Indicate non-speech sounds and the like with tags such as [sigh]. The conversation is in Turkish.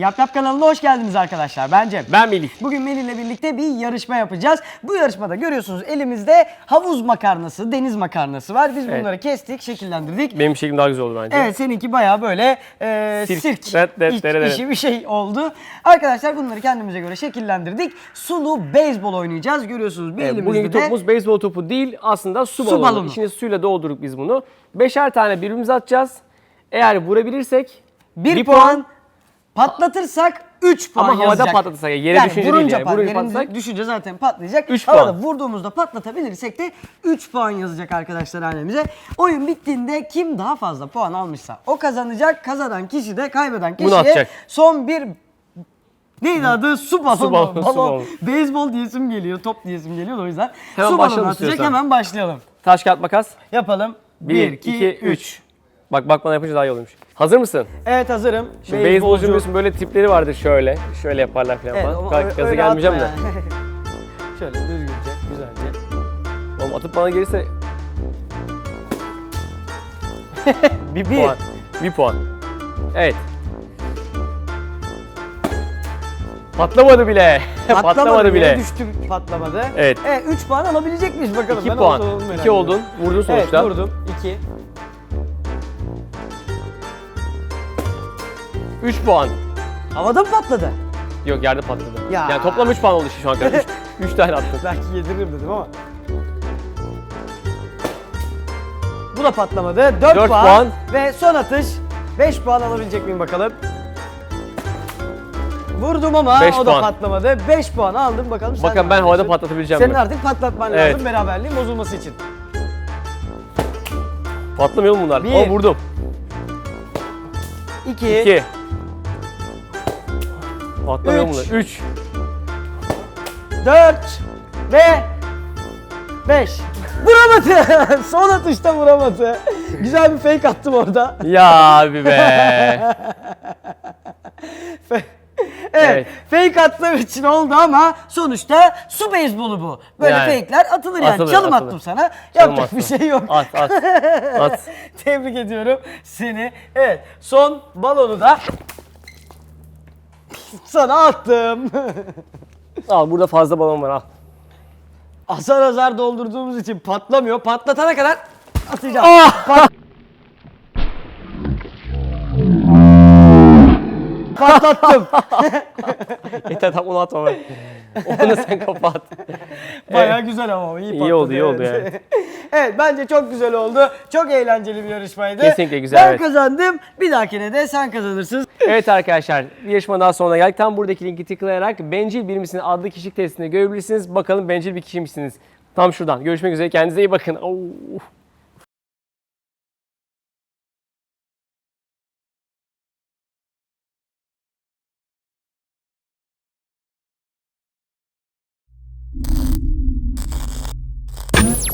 Yap Yap kanalına hoş geldiniz arkadaşlar. Ben Cem. Ben Melih. Bugün Melih ile birlikte bir yarışma yapacağız. Bu yarışmada görüyorsunuz elimizde havuz makarnası, deniz makarnası var. Biz Evet. bunları kestik, şekillendirdik. Benim şeklim daha güzel oldu bence. Evet seninki bayağı böyle e, Sirk. sirk, Evet, evet, iç- dere dere. işi bir şey oldu. Arkadaşlar bunları kendimize göre şekillendirdik. Sulu beyzbol oynayacağız. Görüyorsunuz bir Evet, elimizde bugünkü de topumuz beyzbol topu değil aslında su, balonu. balonu. İçine suyla doldurduk biz bunu. Beşer tane birbirimize atacağız. Eğer vurabilirsek 1 puan, patlatırsak 3 puan Ama havada yazacak. patlatırsak, yere yani düşünce vurunca değil yani. pat- Vurunca yerimize patlatsak- düşünce zaten patlayacak. Üç Havada puan. vurduğumuzda patlatabilirsek de 3 puan yazacak arkadaşlar hanemize. Oyun bittiğinde kim daha fazla puan almışsa o kazanacak. Kazanan kişi de kaybeden kişiye atacak. son bir Neydi adı? Su balonu. Su balonu, su balonu. Beyzbol diyesim geliyor, top diyesim geliyor da o yüzden. Hemen su balonu başlayalım atacak istiyorsan. hemen başlayalım. Taş kağıt makas. Yapalım. 1, 2, 3. Bak bak bana yapınca daha iyi oluyormuş. Hazır mısın? Evet hazırım. Şimdi beyzbolcu biliyorsun böyle tipleri vardır şöyle. Şöyle yaparlar falan. Evet, falan. Bak, gaza gelmeyeceğim de. [laughs] Şöyle düzgünce, güzelce. Oğlum atıp bana gelirse [laughs] Bir, puan. Bir puan. Evet. Patlamadı bile. [laughs] Patlamadı, bile. Düştü patlamadı. Evet. Evet 3 puan alabilecek miyiz bakalım. 2 Ben puan. olsa merak 2 ediyorum. oldun. Vurdun Evet sonuçta. vurdum. 2. 3 puan. Havada mı patladı? Yok yerde patladı. Ya. Yani toplam 3 puan oldu şu an kadar. [laughs] 3 tane attım. Belki yediririm dedim ama. Bu da patlamadı. 4, Dört puan. puan. Ve son atış. 5 puan alabilecek miyim bakalım. Vurdum ama Beş o da puan. patlamadı. 5 puan aldım bakalım. sen Bakın ne ben havada patlatabileceğim Senin mi? artık patlatman Evet. lazım beraberliğin bozulması için. Patlamıyor mu bunlar? Bir. O vurdum. 2, 2. Patlamıyor mu Üç. bunlar? 3. 4 ve 5. Vuramadı. [laughs] Son atışta vuramadı. Güzel bir fake attım orada. Ya abi be. [laughs] evet, Evet. fake attığım için oldu ama sonuçta su beyzbolu bu. Böyle Yani. fake'ler atılır yani. Atılır, Çalım atılır. attım sana. Çalım Yapacak bir şey yok. At at. [laughs] At. Tebrik ediyorum seni. Evet, son balonu da sana attım. [laughs] Al burada fazla balon var al. azar azar doldurduğumuz için patlamıyor. Patlatana kadar atacağım. Ah! Pat- Patlattım. [laughs] Yeter tam onu atma. Onu sen kapat. Bayağı güzel ama iyi patladı. İyi oldu, iyi oldu evet. Evet bence çok güzel oldu. Çok eğlenceli bir yarışmaydı. Kesinlikle güzel, Ben evet. kazandım. Bir dahakine de sen kazanırsın. Evet arkadaşlar bir yarışma daha sonuna geldik. Tam buradaki linki tıklayarak bencil bir misiniz adlı kişilik testini görebilirsiniz. Bakalım bencil bir kişi misiniz? Tam şuradan. Görüşmek üzere. Kendinize iyi bakın. Oo.